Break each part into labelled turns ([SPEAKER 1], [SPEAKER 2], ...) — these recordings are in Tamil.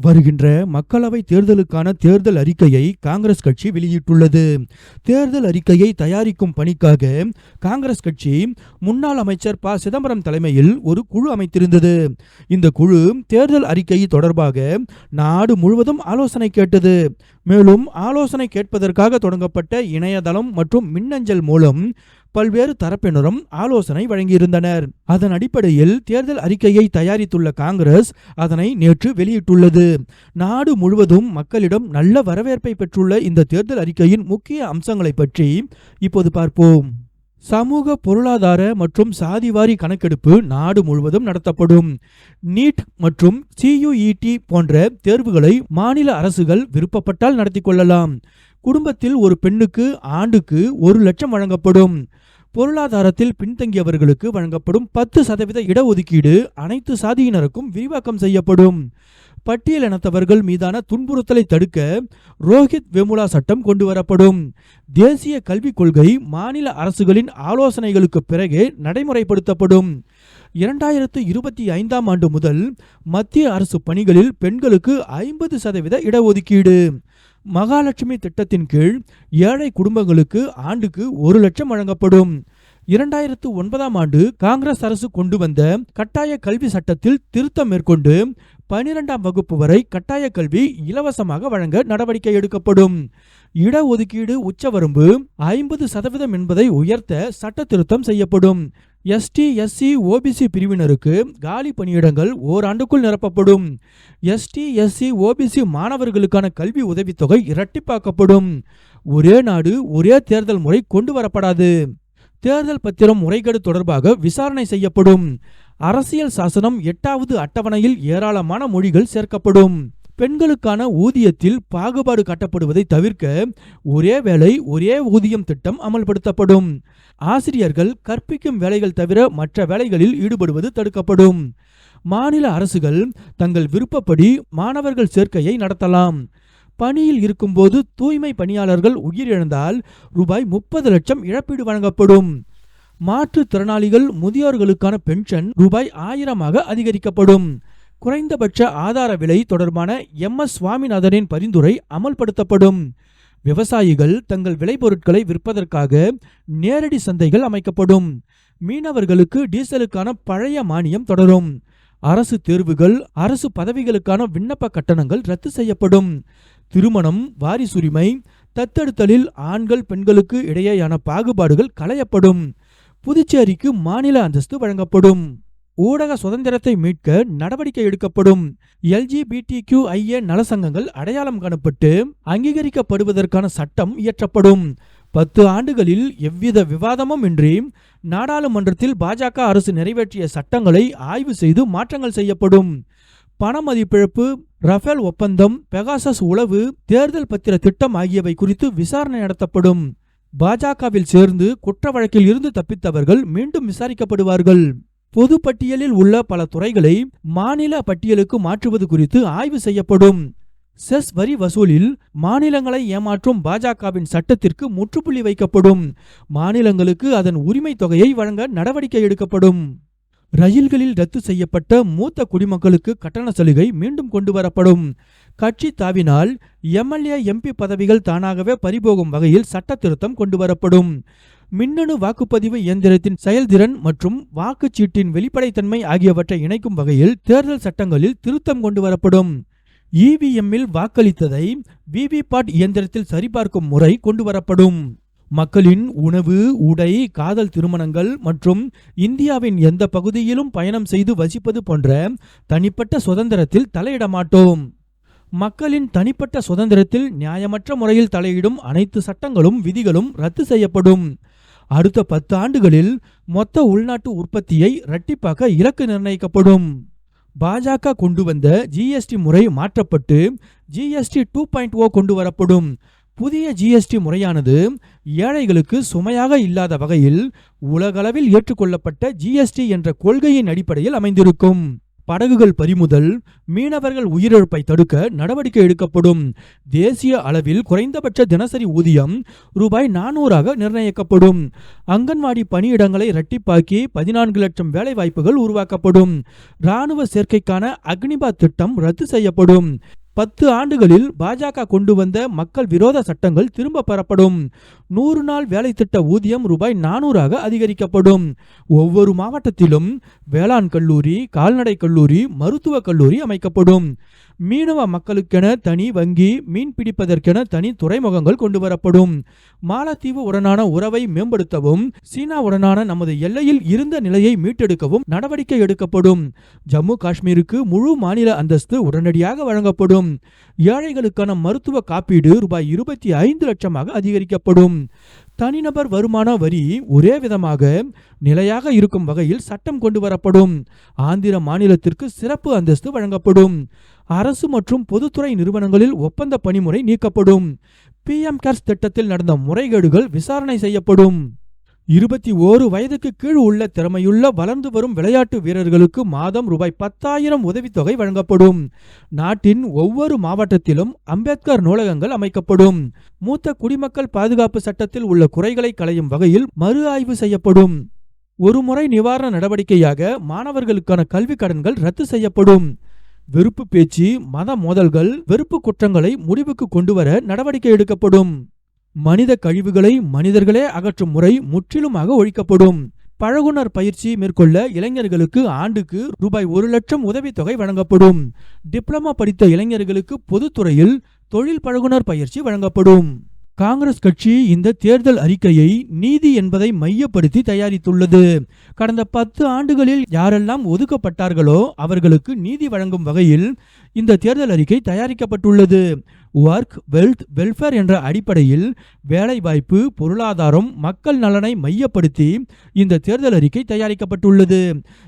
[SPEAKER 1] வருகின்ற மக்களவை தேர்தலுக்கான தேர்தல் அறிக்கையை காங்கிரஸ் கட்சி வெளியிட்டுள்ளது. தேர்தல் அறிக்கையை தயாரிக்கும் பணிக்காக காங்கிரஸ் கட்சி முன்னாள் அமைச்சர் ப. சிதம்பரம் தலைமையில் ஒரு குழு அமைத்திருந்தது. இந்த குழு தேர்தல் அறிக்கை தொடர்பாக நாடு முழுவதும் ஆலோசனை கேட்டது. மேலும் ஆலோசனை கேட்பதற்காக தொடங்கப்பட்ட இணையதளம் மற்றும் மின்னஞ்சல் மூலம் பல்வேறு தரப்பினரும் ஆலோசனை வழங்கியிருந்தனர். அதன் அடிப்படையில் தேர்தல் அறிக்கையை தயாரித்துள்ள காங்கிரஸ் அதனை நேற்று வெளியிட்டுள்ளது. நாடு முழுவதும் மக்களிடம் நல்ல வரவேற்பை பெற்றுள்ள இந்த தேர்தல் அறிக்கையின் முக்கிய அம்சங்களை பற்றி இப்போது பார்ப்போம். சமூக பொருளாதார மற்றும் சாதிவாரி கணக்கெடுப்பு நாடு முழுவதும் நடத்தப்படும். நீட் மற்றும் சியுஇடி போன்ற தேர்வுகளை மாநில அரசுகள் விருப்பப்பட்டால் நடத்தி கொள்ளலாம். குடும்பத்தில் ஒரு பெண்ணுக்கு ஆண்டுக்கு ஒரு லட்சம் வழங்கப்படும். பொருளாதாரத்தில் பின்தங்கியவர்களுக்கு வழங்கப்படும் பத்து சதவீத இடஒதுக்கீடு அனைத்து சாதியினருக்கும் விரிவாக்கம் செய்யப்படும். பட்டியலினத்தவர்கள் மீதான துன்புறுத்தலை தடுக்க ரோஹித் வெமுலா சட்டம் கொண்டு வரப்படும். தேசிய கல்விக் கொள்கை மாநில அரசுகளின் ஆலோசனைகளுக்கு பிறகே நடைமுறைப்படுத்தப்படும். இரண்டாயிரத்து இருபத்தி ஐந்தாம் ஆண்டு முதல் மத்திய அரசு பணிகளில் பெண்களுக்கு ஐம்பது சதவீத இடஒதுக்கீடு. மகாலட்சுமி திட்டத்தின் கீழ் ஏழை குடும்பங்களுக்கு ஆண்டுக்கு ஒரு லட்சம் வழங்கப்படும். இரண்டாயிரத்து ஒன்பதாம் ஆண்டு காங்கிரஸ் அரசு கொண்டு வந்த கட்டாய கல்வி சட்டத்தில் திருத்தம் மேற்கொண்டு பனிரெண்டாம் வகுப்பு வரை கட்டாய கல்வி இலவசமாக வழங்க நடவடிக்கை எடுக்கப்படும். இடஒதுக்கீடு உச்சவரம்பு ஐம்பது சதவீதம் என்பதை உயர்த்த சட்ட திருத்தம் செய்யப்படும். எஸ்டி எஸ்சி ஓபிசி பிரிவினருக்கு காலி பணியிடங்கள் ஓராண்டுக்குள் நிரப்பப்படும். எஸ்டி எஸ்சி ஓபிசி மாணவர்களுக்கான கல்வி உதவித்தொகை இரட்டிப்பாக்கப்படும். ஒரே நாடு ஒரே தேர்தல் முறை கொண்டு வரப்படாது தேர்தல் பத்திரம் முறைகேடு தொடர்பாக விசாரணை செய்யப்படும். அரசியல் சாசனம் எட்டாவது அட்டவணையில் ஏராளமான மொழிகள் சேர்க்கப்படும். பெண்களுக்கான ஊதியத்தில் பாகுபாடு காட்டப்படுவதை தவிர்க்க ஒரே வேலை ஒரே ஊதியம் திட்டம் அமல்படுத்தப்படும். ஆசிரியர்கள் கற்பிக்கும் வேலைகள் தவிர மற்ற வேலைகளில் ஈடுபடுவது தடுக்கப்படும். மாநில அரசுகள் தங்கள் விருப்பப்படி மாணவர்கள் சேர்க்கையை நடத்தலாம். பணியில் இருக்கும்போது தூய்மை பணியாளர்கள் உயிரிழந்தால் ரூபாய் முப்பது லட்சம் இழப்பீடு வழங்கப்படும். மாற்றுத்திறனாளிகள் முதியோர்களுக்கான பென்ஷன் ரூபாய் ஆயிரமாக அதிகரிக்கப்படும். குறைந்தபட்ச ஆதார விலை தொடர்பான எம் எஸ் சுவாமிநாதனின் பரிந்துரை அமல்படுத்தப்படும். விவசாயிகள் தங்கள் விளைபொருட்களை விற்பதற்காக நேரடி சந்தைகள் அமைக்கப்படும். மீனவர்களுக்கு டீசலுக்கான பழைய மானியம் தொடரும். அரசு தேர்வுகள் அரசு பதவிகளுக்கான விண்ணப்ப கட்டணங்கள் ரத்து செய்யப்படும். திருமணம் வாரிசுரிமை தத்தெடுத்தலில் ஆண்கள் பெண்களுக்கு இடையேயான பாகுபாடுகள் களையப்படும். புதுச்சேரிக்கு மாநில அந்தஸ்து வழங்கப்படும். ஊடக சுதந்திரத்தை மீட்க நடவடிக்கை எடுக்கப்படும். எல்ஜிபிடிக்யூ ஐஏ நலசங்கங்கள் அடையாளம் காணப்பட்டு அங்கீகரிக்கப்படுவதற்கான சட்டம் இயற்றப்படும். பத்து ஆண்டுகளில் எவ்வித விவாதமும் இன்றி நாடாளுமன்றத்தில் பாஜக அரசு நிறைவேற்றிய சட்டங்களை ஆய்வு செய்து மாற்றங்கள் செய்யப்படும். பண மதிப்பிழப்பு ரஃபேல் ஒப்பந்தம் பெகாசஸ் உளவு தேர்தல் பத்திர திட்டம் ஆகியவை குறித்து விசாரணை நடத்தப்படும். பாஜகவில் சேர்ந்து குற்ற வழக்கில் இருந்து தப்பித்தவர்கள் மீண்டும் விசாரிக்கப்படுவார்கள். பொது பட்டியலில் உள்ள பல துறைகளை மாநில பட்டியலுக்கு மாற்றுவது குறித்து ஆய்வு செய்யப்படும். செஸ் வரி வசூலில் மாநிலங்களை ஏமாற்றும் பாஜகவின் சட்டத்திற்கு முற்றுப்புள்ளி வைக்கப்படும். மாநிலங்களுக்கு அதன் உரிமை தொகையை வழங்க நடவடிக்கை எடுக்கப்படும். ரயில்களில் ரத்து செய்யப்பட்ட மூத்த குடிமக்களுக்கு கட்டண சலுகை மீண்டும் கொண்டு வரப்படும் கட்சி தாவினால் எம்எல்ஏ எம்பி பதவிகள் தானாகவே பறிபோகும் வகையில் சட்ட திருத்தம் கொண்டு வரப்படும் மின்னணு வாக்குப்பதிவு இயந்திரத்தின் செயல்திறன் மற்றும் வாக்குச்சீட்டின் வெளிப்படைத்தன்மை ஆகியவற்றை இணைக்கும் வகையில் தேர்தல் சட்டங்களில் திருத்தம் கொண்டு வரப்படும் இவிஎம்மில் வாக்களித்ததை விவிபாட் இயந்திரத்தில் சரிபார்க்கும் முறை கொண்டு வரப்படும் மக்களின் உணவு உடை காதல் திருமணங்கள் மற்றும் இந்தியாவின் எந்த பகுதியிலும் பயணம் செய்து வசிப்பது போன்ற தனிப்பட்ட சுதந்திரத்தில் தலையிட மாட்டோம் மக்களின் தனிப்பட்ட சுதந்திரத்தில் நியாயமற்ற முறையில் தலையிடும் அனைத்து சட்டங்களும் விதிகளும் ரத்து செய்யப்படும். அடுத்த பத்து ஆண்டுகளில் மொத்த உள்நாட்டு உற்பத்தியை இரட்டிப்பாக்க இலக்கு நிர்ணயிக்கப்படும். பாஜக கொண்டு வந்த ஜிஎஸ்டி முறை மாற்றப்பட்டு ஜிஎஸ்டி டூ பாயிண்ட் ஓ கொண்டு வரப்படும். புதிய ஜிஎஸ்டி முறையானது ஏழைகளுக்கு சுமையாக இல்லாத வகையில் உலகளவில் ஏற்றுக்கொள்ளப்பட்ட ஜிஎஸ்டி என்ற கொள்கையின் அடிப்படையில் அமைந்திருக்கும். படகுகள் பறிமுதல் மீனவர்கள் உயிரிழப்பை தடுக்க நடவடிக்கை எடுக்கப்படும். தேசிய அளவில் குறைந்தபட்ச தினசரி ஊதியம் ரூபாய் நானூறாக நிர்ணயிக்கப்படும். அங்கன்வாடி பணியிடங்களை இரட்டிப்பாக்கி பதினான்கு லட்சம் வேலைவாய்ப்புகள் உருவாக்கப்படும். இராணுவ சேர்க்கைக்கான அக்னிபாத் திட்டம் ரத்து செய்யப்படும். பத்து ஆண்டுகளில் பாஜக கொண்டு வந்த மக்கள் விரோத சட்டங்கள் திரும்ப பெறப்படும். நூறு நாள் வேலை திட்ட ஊதியம் ரூபாய் நானூறாக அதிகரிக்கப்படும். ஒவ்வொரு மாவட்டத்திலும் வேளாண் கல்லூரி கால்நடை கல்லூரி மருத்துவக் கல்லூரி அமைக்கப்படும். மீனவ மக்களுக்கென தனி வங்கி மீன் பிடிப்பதற்கென தனி துறைமுகங்கள் கொண்டு வரப்படும். மாலத்தீவு உடனான உறவை மேம்படுத்தவும் சீனாவுடனான நமது எல்லையில் இருந்த நிலையை மீட்டெடுக்கவும் நடவடிக்கை எடுக்கப்படும். ஜம்மு காஷ்மீருக்கு முழு மாநில அந்தஸ்து உடனடியாக வழங்கப்படும். ஏழைகளுக்கான மருத்துவ காப்பீடு ரூபாய் இருபத்தி ஐந்து லட்சமாக அதிகரிக்கப்படும். தனிநபர் வருமான வரி ஒரே விதமாக நிலையாக இருக்கும் வகையில் சட்டம் கொண்டு வரப்படும். ஆந்திர மாநிலத்திற்கு சிறப்பு அந்தஸ்து வழங்கப்படும். அரசு மற்றும் பொதுத்துறை நிறுவனங்களில் ஒப்பந்த பணிமுறை நீக்கப்படும். பிஎம் கேர்ஸ் திட்டத்தில் நடந்த முறைகேடுகள் விசாரணை செய்யப்படும். இருபத்தி ஓரு வயதுக்கு கீழ் உள்ள திறமையுள்ள வளர்ந்து வரும் விளையாட்டு வீரர்களுக்கு மாதம் ரூபாய் பத்தாயிரம் உதவித்தொகை வழங்கப்படும். நாட்டின் ஒவ்வொரு மாவட்டத்திலும் அம்பேத்கர் நூலகங்கள் அமைக்கப்படும். மூத்த குடிமக்கள் பாதுகாப்பு சட்டத்தில் உள்ள குறைகளை களையும் வகையில் மறு ஆய்வு செய்யப்படும். ஒருமுறை நிவாரண நடவடிக்கையாக மாணவர்களுக்கான கல்விக் கடன்கள் ரத்து செய்யப்படும். வெறுப்பு பேச்சு மத மோதல்கள் வெறுப்பு குற்றங்களை முடிவுக்கு கொண்டுவர நடவடிக்கை எடுக்கப்படும். மனித கழிவுகளை மனிதர்களே அகற்றும் முறை முற்றிலுமாக ஒழிக்கப்படும். பழகுனர் பயிற்சி மேற்கொள்ள இளைஞர்களுக்கு ஆண்டுக்கு ரூபாய் ஒரு லட்சம் உதவித்தொகை வழங்கப்படும். டிப்ளமா படித்த இளைஞர்களுக்கு பொதுத்துறையில் தொழில் பழகுனர் பயிற்சி வழங்கப்படும். காங்கிரஸ் கட்சி இந்த தேர்தல் அறிக்கையை நீதி என்பதை மையப்படுத்தி தயாரித்துள்ளது கடந்த பத்து ஆண்டுகளில் யாரெல்லாம் ஒதுக்கப்பட்டார்களோ அவர்களுக்கு நீதி வழங்கும் வகையில் இந்த தேர்தல் அறிக்கை தயாரிக்கப்பட்டுள்ளது ஒர்க் வெல்த் வெல்ஃபேர் என்ற அடிப்படையில் வேலைவாய்ப்பு பொருளாதாரம் மக்கள் நலனை மையப்படுத்தி இந்த தேர்தல் அறிக்கை தயாரிக்கப்பட்டுள்ளது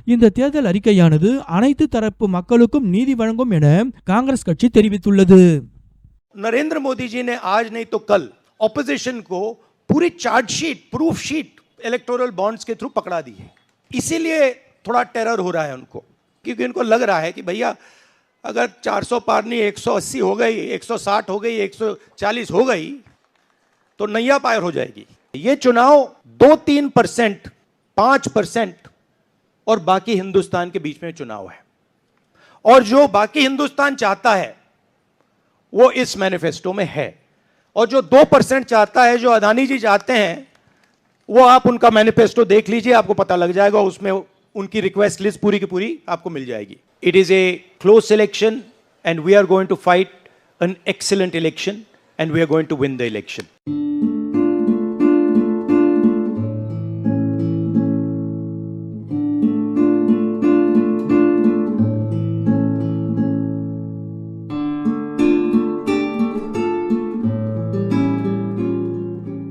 [SPEAKER 1] இந்த தேர்தல் அறிக்கையானது அனைத்து தரப்பு மக்களுக்கும் நீதி வழங்கும் என காங்கிரஸ் கட்சி தெரிவித்துள்ளது
[SPEAKER 2] नरेंद्र मोदी जी ने आज नहीं तो कल ऑपोजिशन को पूरी chargesheet proof sheet electoral bonds के थ्रू पकड़ा दी है। इसीलिए थोड़ा टेरर हो रहा है उनको, क्योंकि उनको लग रहा है कि भैया, अगर 400 पार नहीं 180 हो गई 160 हो गई 140 हो गई तो नैया पायर हो जाएगी। ये चुनाव दो तीन परसेंट, पाँच परसेंट और बाकी हिंदुस्तान के बीच में चुनाव है। और जो बाकी हिंदुस्तान चाहता है, वो इस मैनिफेस्टो में है। और जो दो परसेंट चाहता है, जो अदानी जी चाहते हैं, वो आप उनका मैनिफेस्टो देख लीजिए, आपको पता लग जाएगा, उसमें उनकी रिक्वेस्ट लिस्ट पूरी की पूरी आपको मिल जाएगी। It is a close selection and we are going to fight an excellent election and we are going to win the election.